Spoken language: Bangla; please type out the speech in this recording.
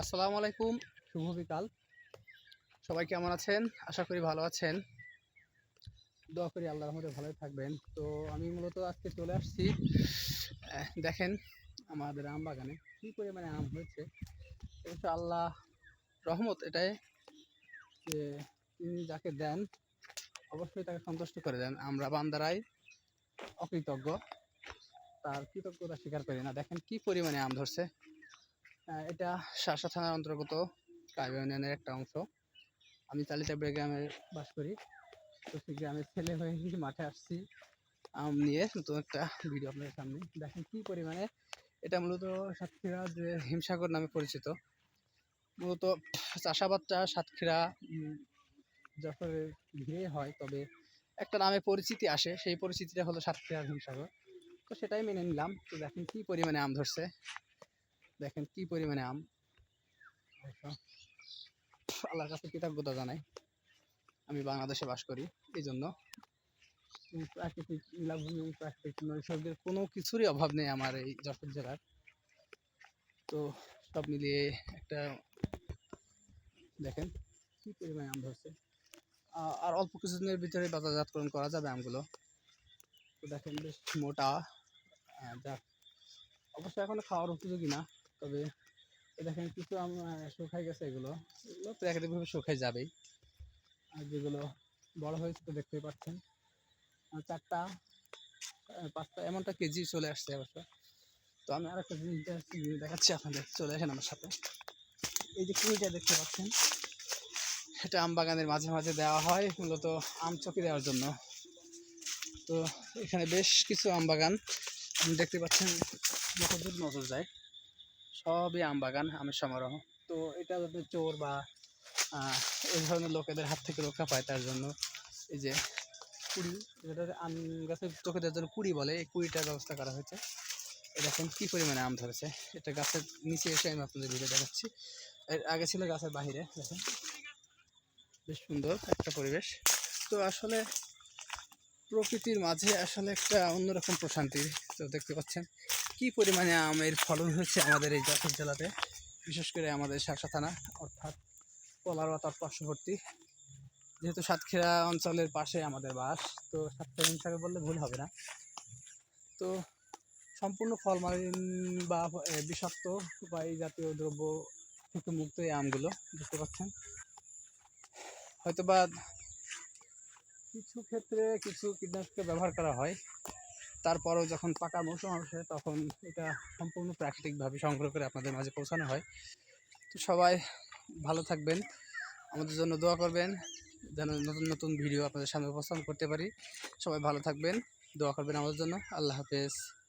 আসসালামু আলাইকুম। শুভ বিকাল। সবাই কেমন আছেন? আশা করি ভালো আছেন। দোয়া করি আল্লাহ রহমতে ভালোই থাকবেন। তো আমি মূলত আজকে চলে আসছি দেখেন আমাদের আম বাগানে। কী পরিমাণে আম হয়েছে? আল্লাহ রহমত এটাই যে তিনি যাকে দেন অবশ্যই তাকে সন্তুষ্ট করে দেন। আমরা বান্দারাই অকৃতজ্ঞ তার কৃতজ্ঞতা স্বীকার করি না। দেখেন কি পরিমাণে আম ধরছে। এটা শাসা থানার অন্তর্গত কাইবা ইউনিয়নের একটা অংশ। আমি চালিতাবড়ে গ্রামে বাস করি। তো সেই গ্রামের ছেলে হয়ে মাঠে আসছি। আম নিয়ে নতুন একটা ভিডিও আপনাদের সামনে। দেখেন কি পরিমাণে এটা মূলত সাতক্ষীরা যে হিমসাগর নামে পরিচিত। মূলত চাষাবাদটা সাতক্ষীরা যখন ঘিরে হয়। তবে একটা নামে পরিচিতি আসে। সেই পরিচিতিটা হলো সাতক্ষীরার হিমসাগর। তো সেটাই মেনে নিলাম। তো দেখেন কি পরিমাণে আম ধরছে। দেখেন কি পরিমাণে আম। অবশ্য আল্লাহর কাছে কৃতজ্ঞতা জানাই, আমি বাংলাদেশে বাস করি এই জন্য প্রাকৃতিক নীলাভূমি প্রাকৃতিক নৈসর্গের কোনো কিছুরই অভাব নেই আমার এই যশোর জেলার। তো সব মিলিয়ে একটা দেখেন কি পরিমাণে আম ধরছে। আর অল্প কিছুদিনের ভিতরে বাজারজাতকরণ করা যাবে আমগুলো। তো দেখেন বেশ মোটা। যাক। অবশ্য এখনও খাওয়ার উপযোগী না। তবে দেখেন কিছু আম শুকাই গেছে এগুলো। এগুলো প্রাকৃতিকভাবে শুকাই যাবেই। আর যেগুলো বড় হয়েছে তো দেখতেই পাচ্ছেন। চারটা পাঁচটা, এমনটা কেজি চলে আসছে অবশ্য। তো আমি আর একটা জিনিস দেখাচ্ছি আপনাদের। চলে আসেন আমার সাথে। এই যে কুড়িটা দেখতে পাচ্ছেন, এটা আম বাগানের মাঝে মাঝে দেওয়া হয়, মূলত আম চকি দেওয়ার জন্য। তো এখানে বেশ কিছু আম বাগান, দেখতে পাচ্ছেন নজর যায়। সবই আম বাগান, আমের সমারোহ। তো এটা যাতে চোর বা এই ধরনের লোকেদের হাত থেকে রক্ষা পায় তার জন্য। এই যে কুড়ি, যেটা আম গাছের চোখে জন্য কুড়ি বলে, এই কুড়িটার ব্যবস্থা করা হয়েছে। দেখেন কী পরিমাণে আম ধরেছে। এটা গাছের নিচে এসে আমি আপনাদের ভিডিও দেখাচ্ছি। এর আগে ছিল গাছের বাহিরে, দেখেন। বেশ সুন্দর একটা পরিবেশ। তো আসলে প্রকৃতির মাঝে আসলে একটা অন্যরকম প্রশান্তি। তো দেখতে পাচ্ছেন কি পরিমাণে আমের ফলন হচ্ছে আমাদের এই যশোর জেলাতে। বিশেষ করে আমাদের শাসা থানা, অর্থাৎ পলারোয়া তার পার্শ্ববর্তী। যেহেতু সাতক্ষীরা অঞ্চলের পাশে আমাদের বাস, তো সাতক্ষীরা হিমসাগর বললে ভুল হবে না। তো সম্পূর্ণ ফলমালিন বা বিষাক্ত বা এই জাতীয় দ্রব্য থেকে মুক্ত এই আমগুলো বুঝতে পারছেন হয়তোবা কিছু ক্ষেত্রে কিছু কীটনাশকের ব্যবহার করা হয়। তারপরও যখন পাকা মৌসুম আসে, তখন এটা সম্পূর্ণ প্রাকৃতিকভাবে সংগ্রহ করে আপনাদের মাঝে পৌঁছানো হয়। তো সবাই ভালো থাকবেন, আমাদের জন্য দোয়া করবেন, যেন নতুন নতুন ভিডিও আপনাদের সামনে উপস্থাপন করতে পারি। সবাই ভালো থাকবেন, দোয়া করবেন আমাদের জন্য। আল্লাহ হাফেজ।